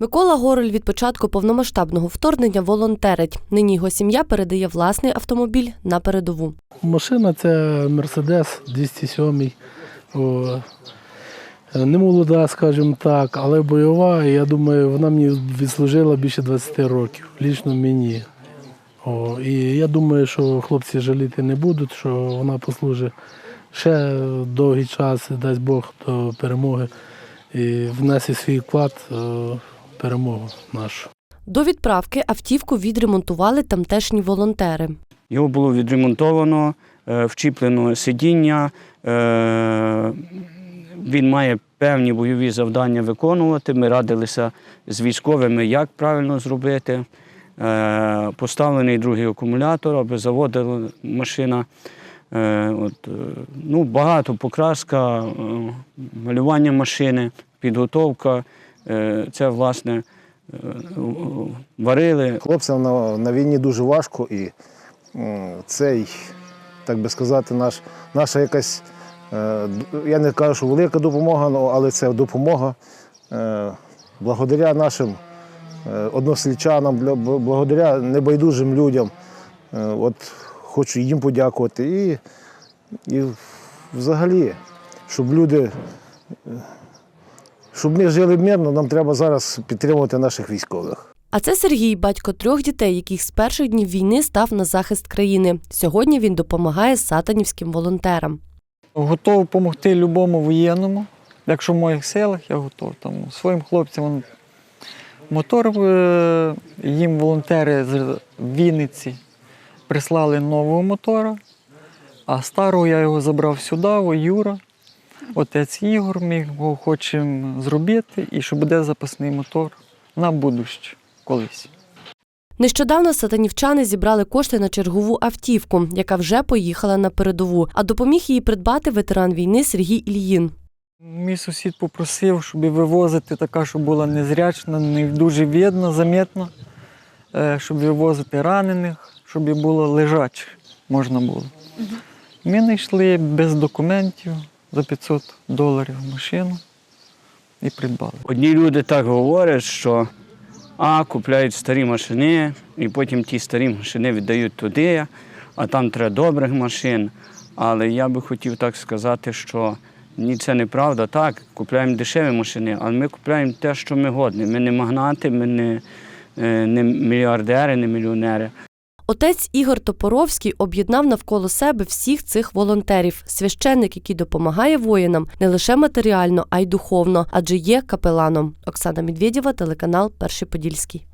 Микола Гороль від початку повномасштабного вторгнення волонтерить. Нині його сім'я передає власний автомобіль на передову. Машина це Мерседес 207. О, не молода, скажімо так, але бойова. Я думаю, вона мені відслужила більше 20 років, лічно мені. О, і я думаю, що хлопці жаліти не будуть, що вона послужить ще довгий час, дасть Бог до перемоги і внесе свій вклад е, перемогу нашу. До відправки автівку відремонтували тамтешні волонтери. Його було відремонтовано, е, вчіплено сидіння. е, Він має певні бойові завдання виконувати. Ми радилися з військовими, як правильно зробити. Е, Поставлений другий акумулятор, аби заводила машина. От, ну, багато покраска, малювання машини, підготовка. Е, Це, власне, е, варили, Хлопцям на, на війні дуже важко і цей, так би сказати, наш, наша якась, е, я не кажу, що велика допомога, але це допомога благодаря нашим односельчанам, благодаря небайдужим людям. От хочу їм подякувати. І, і взагалі, щоб люди, щоб ми жили мирно, нам треба зараз підтримувати наших військових. А це Сергій, батько трьох дітей, яких з перших днів війни став на захист країни. Сьогодні він допомагає сатанівським волонтерам. Готовий допомогти любому воєнному. Якщо в моїх силах, я готовий. Там, своїм хлопцям мотор е, їм волонтери з Вінниці прислали нового мотора, а старого я його забрав сюди, о, Юра. Отець Ігор, ми його хочемо зробити, і що буде запасний мотор на будуще колись. Нещодавно сатанівчани зібрали кошти на чергову автівку, яка вже поїхала на передову, а допоміг її придбати ветеран війни Сергій Ільїн. Мій сусід попросив, щоб вивозити така, щоб була незрячна, не дуже видно, замітно, е, щоб вивозити ранених, щоб було лежачих можна було. Ми знайшли без документів за 500 доларів машину і придбали. Одні люди так говорять, що а, купляють старі машини, і потім ті старі машини віддають туди, а там треба добрих машин. Але я би хотів так сказати, що ні, це неправда. Так, купляємо дешеві машини, але ми купляємо те, що ми годні. Ми не магнати, ми не, е, не мільярдери, не мільйонери. Отець Ігор Топоровський об'єднав навколо себе всіх цих волонтерів, священник, який допомагає воїнам не лише матеріально, а й духовно, адже є капеланом. Оксана Медведєва, телеканал Перший Подільський.